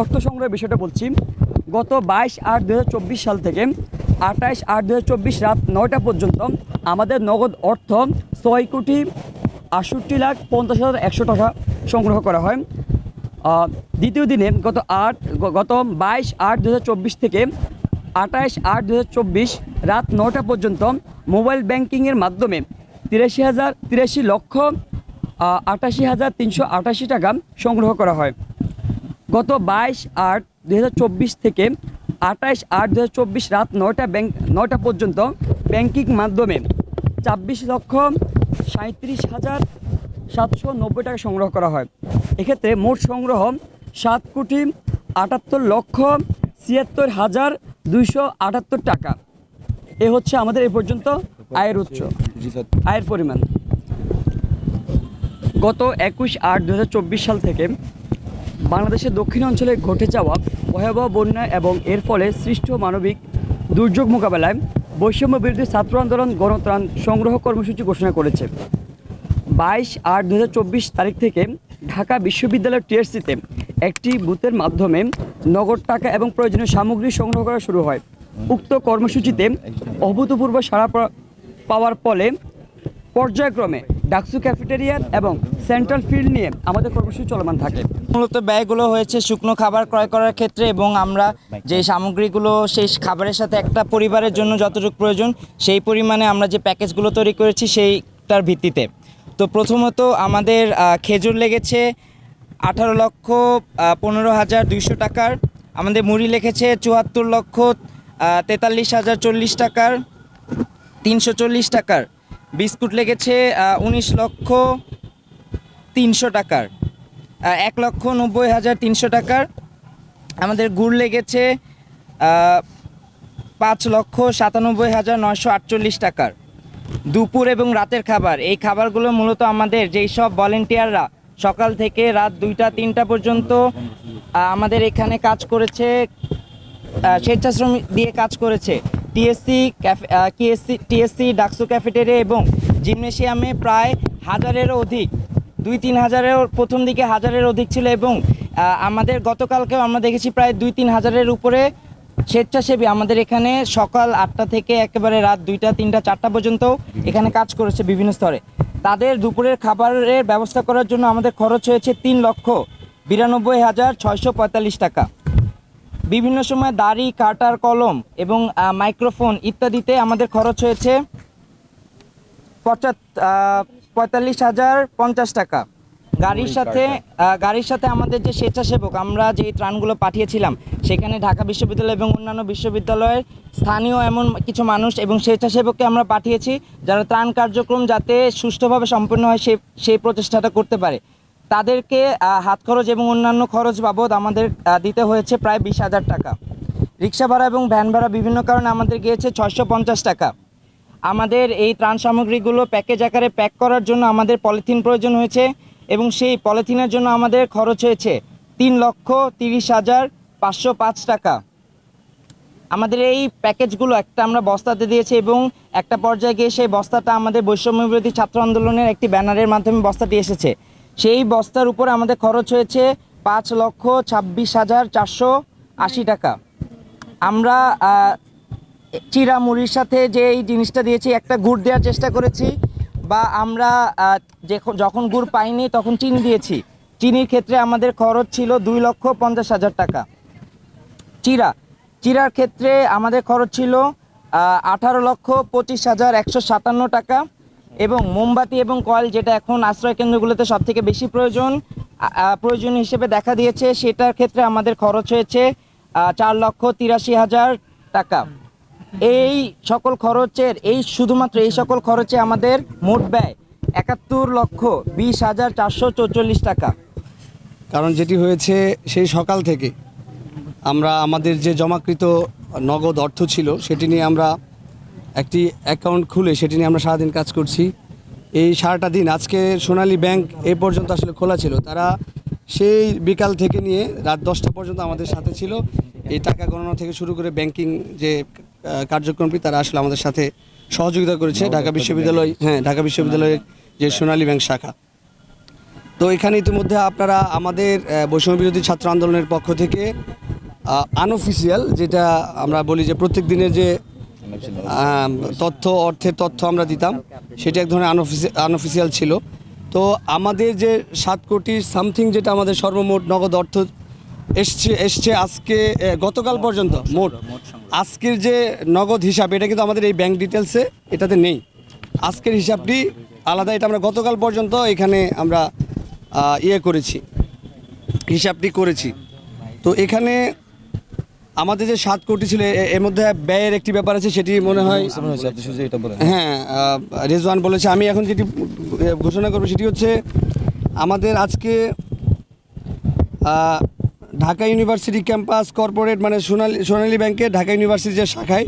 অর্থ সংগ্রহের বিষয়টা বলছি। গত বাইশ আট দু সাল থেকে আঠাইশ আট দু রাত নয়টা পর্যন্ত আমাদের নগদ অর্থ ছয় কোটি আটষট্টি লাখ পঞ্চাশ হাজার একশো টাকা সংগ্রহ করা হয়। দ্বিতীয় দিনে গত আট, গত বাইশ আট দু থেকে আঠাইশ আট দু রাত নটা পর্যন্ত মোবাইল ব্যাংকিংয়ের মাধ্যমে তিরাশি হাজার, তিরাশি লক্ষ আটাশি হাজার তিনশো আটাশি টাকা সংগ্রহ করা হয়। গত বাইশ আট দুই থেকে আঠাইশ আট দুই রাত নয়টা ব্যাংক নয়টা পর্যন্ত ব্যাংকিং মাধ্যমে ছাব্বিশ লক্ষ সাঁত্রিশ হাজার সাতশো নব্বই টাকা সংগ্রহ করা হয়। এক্ষেত্রে মোট সংগ্রহ সাত কোটি আটাত্তর লক্ষ ছিয়াত্তর হাজার দুইশো আটাত্তর টাকা। এ হচ্ছে আমাদের এ পর্যন্ত আয়ের উৎস, আয়ের পরিমাণ। গত একুশ আট দু সাল থেকে বাংলাদেশের দক্ষিণ অঞ্চলে ঘটে যাওয়া ভয়াবহ বন্যা এবং এর ফলে সৃষ্ট মানবিক দুর্যোগ মোকাবেলায় বৈষম্য বিরোধী ছাত্র আন্দোলন গণত্রাণ সংগ্রহ কর্মসূচি ঘোষণা করেছে। বাইশ আট দু তারিখ থেকে ঢাকা বিশ্ববিদ্যালয়ের টিএসসিতে একটি বুথের মাধ্যমে নগদ টাকা এবং প্রয়োজনীয় সামগ্রী সংগ্রহ করা শুরু হয়। উক্ত কর্মসূচিতে অভূতপূর্ব সাড়া পাওয়ার ফলে পর্যায়ক্রমে ডাকসু ক্যাফেটেরিয়া এবং সেন্ট্রাল ফিল্ড নিয়ে আমাদের কর্মসূচি চলমান থাকে। মূলত ব্যয়গুলো হয়েছে শুকনো খাবার ক্রয় করার ক্ষেত্রে এবং আমরা যে সামগ্রীগুলো সেই খাবারের সাথে একটা পরিবারের জন্য যতটুকু প্রয়োজন, সেই পরিমাণে আমরা যে প্যাকেজগুলো তৈরি করেছি সেইটার ভিত্তিতে। তো প্রথমত আমাদের খেজুর লেগেছে আঠারো লক্ষ পনেরো হাজার দুইশো টাকার। আমাদের মুড়ি লেগেছে চুয়াত্তর লক্ষ তেতাল্লিশ হাজার চল্লিশ টাকার, তিনশো চল্লিশ টাকার। বিস্কুট লেগেছে উনিশ লক্ষ, তিনশো টাকার। এক লক্ষ নব্বই হাজার তিনশো টাকার। আমাদের গুড় লেগেছে পাঁচ লক্ষ সাতানব্বই হাজার নয়শো আটচল্লিশ টাকার। দুপুর এবং রাতের খাবার এই খাবারগুলো মূলত আমাদের যেই সব ভলেন্টিয়াররা সকাল থেকে রাত দুইটা তিনটা পর্যন্ত আমাদের এখানে কাজ করেছে আহ, স্বেচ্ছাশ্রমিক দিয়ে কাজ করেছে। টিএসসি কিএসসি টিএসসি ডাকসু ক্যাফেটেরিয়া এবং জিমনেশিয়ামে প্রায় হাজারেরও অধিক দুই তিন হাজারের প্রথম দিকে হাজারের অধিক ছিল এবং আমাদের গতকালকেও আমরা দেখেছি প্রায় দুই তিন হাজারের উপরে স্বেচ্ছাসেবী আমাদের এখানে সকাল আটটা থেকে একেবারে রাত দুইটা তিনটা চারটা পর্যন্ত এখানে কাজ করেছে বিভিন্ন স্তরে। তাদের দুপুরের খাবারের ব্যবস্থা করার জন্য আমাদের খরচ হয়েছে তিন লক্ষ বিরানব্বই হাজার ছয়শো পঁয়তাল্লিশ টাকা। বিভিন্ন সময় দাড়ি কাটার কলম এবং মাইক্রোফোন ইত্যাদিতে আমাদের খরচ হয়েছে পঁচাত আহ, পঁয়তাল্লিশ হাজার পঞ্চাশ টাকা। গাড়ির সাথে গাড়ির সাথে আমাদের যে স্বেচ্ছাসেবক আমরা যে ত্রাণগুলো পাঠিয়েছিলাম সেখানে ঢাকা বিশ্ববিদ্যালয় এবং অন্যান্য বিশ্ববিদ্যালয়ের স্থানীয় এমন কিছু মানুষ এবং স্বেচ্ছাসেবককে আমরা পাঠিয়েছি যারা ত্রাণ কার্যক্রম যাতে সুষ্ঠুভাবে সম্পন্ন হয় সে সেই প্রচেষ্টাটা করতে পারে। তাদেরকে হাত খরচ এবং অন্যান্য খরচ বাবদ আমাদের দিতে হয়েছে প্রায় বিশ হাজার টাকা। রিক্সা ভাড়া এবং ভ্যান ভাড়া বিভিন্ন কারণে আমাদের গিয়েছে ছয়শো পঞ্চাশ টাকা। আমাদের এই ত্রাণ সামগ্রীগুলো প্যাকেজ আকারে প্যাক করার জন্য আমাদের পলিথিন প্রয়োজন হয়েছে এবং সেই পলিথিনের জন্য আমাদের খরচ হয়েছে তিন লক্ষ তিরিশ হাজার পাঁচশো পাঁচ টাকা। আমাদের এই প্যাকেজগুলো একটা আমরা বস্তাতে দিয়েছি এবং একটা পর্যায়ে গিয়ে সেই বস্তাটা আমাদের বৈষম্য বিরোধী ছাত্র আন্দোলনের একটি ব্যানারের মাধ্যমে বস্তাটি এসেছে। সেই বস্তার উপর আমাদের খরচ হয়েছে পাঁচ লক্ষ ছাব্বিশ হাজার চারশো আশি টাকা। আমরা চিরা মুড়ির সাথে যে এই জিনিসটা দিয়েছি, একটা গুড় দেওয়ার চেষ্টা করেছি, বা আমরা যখন গুড় পাইনি তখন চিনি দিয়েছি। চিনির ক্ষেত্রে আমাদের খরচ ছিল দুই লক্ষ পঞ্চাশ হাজার টাকা। চিরা, চিরার ক্ষেত্রে আমাদের খরচ ছিল আঠারো লক্ষ পঁচিশ হাজার একশো সাতান্ন টাকা। এবং মোমবাতি এবং কয়েল যেটা এখন আশ্রয় কেন্দ্রগুলোতে সব থেকে বেশি প্রয়োজন প্রয়োজন হিসেবে দেখা দিয়েছে, সেটার ক্ষেত্রে আমাদের খরচ হয়েছে চার লক্ষ তিরাশি হাজার টাকা। এই সকল খরচের, এই শুধুমাত্র এই সকল খরচে আমাদের মোট ব্যয় একাত্তর লক্ষ বিশ হাজার চারশো চৌচল্লিশ টাকা। কারণ যেটি হয়েছে সেই সকাল থেকে আমরা আমাদের যে জমাকৃত নগদ অর্থ ছিল সেটি নিয়ে আমরা একটি অ্যাকাউন্ট খুলে সেটি নিয়ে আমরা সারাদিন কাজ করছি। এই সারাটা দিন আজকে সোনালী ব্যাংক এ পর্যন্ত আসলে খোলা ছিল। তারা সেই বিকাল থেকে নিয়ে রাত দশটা পর্যন্ত আমাদের সাথে ছিল। এই টাকা গণনা থেকে শুরু করে ব্যাংকিং যে কার্যক্রমটি তারা আসলে আমাদের সাথে সহযোগিতা করেছে ঢাকা বিশ্ববিদ্যালয় হ্যাঁ ঢাকা বিশ্ববিদ্যালয়ের যে সোনালী ব্যাংক শাখা। তো এখানে ইতিমধ্যে আপনারা আমাদের বৈষম্য বিরোধী ছাত্র আন্দোলনের পক্ষ থেকে আনঅফিসিয়াল যেটা আমরা বলি যে প্রত্যেক দিনের যে তথ্য অর্থের তথ্য আমরা দিতাম সেটা এক ধরনের আনঅফিসিয়াল ছিল। তো আমাদের যে সাত কোটি সামথিং যেটা আমাদের সর্বমোট নগদ অর্থ এসছে এসছে আজকে গতকাল পর্যন্ত মোট আজকের যে নগদ হিসাব এটা কিন্তু আমাদের এই ব্যাংক ডিটেলসে এটাতে নেই। আজকের হিসাবটি আলাদা এটা আমরা গতকাল পর্যন্ত এখানে আমরা ইয়ে করেছি। হিসাবটি করেছি। তো এখানে আমাদের যে সাত কোটি ছিল এর মধ্যে ব্যয়ের একটি ব্যাপার আছে সেটি মনে হয় হ্যাঁ রেজওয়ান বলেছে আমি এখন যেটি ঘোষণা করব সেটি হচ্ছে আমাদের আজকে ঢাকা ইউনিভার্সিটি ক্যাম্পাস কর্পোরেট মানে সোনালী সোনালী ব্যাংকের ঢাকা ইউনিভার্সিটি যে শাখায়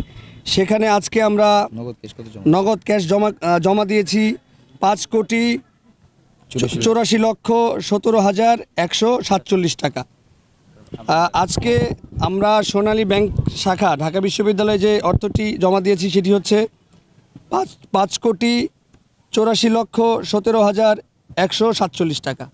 সেখানে আজকে আমরা নগদ ক্যাশ জমা? জমা দিয়েছি পাঁচ কোটি চৌরাশি লক্ষ। সতেরো হাজার একশো সাতচল্লিশ টাকা। আজকে আমরা সোনালী ব্যাংক শাখা ঢাকা বিশ্ববিদ্যালয়ে যে অর্থটি জমা দিয়েছি সেটি হচ্ছে পাঁচ পাঁচ কোটি চৌরাশি লক্ষ সতেরো হাজার একশো সাতচল্লিশ টাকা।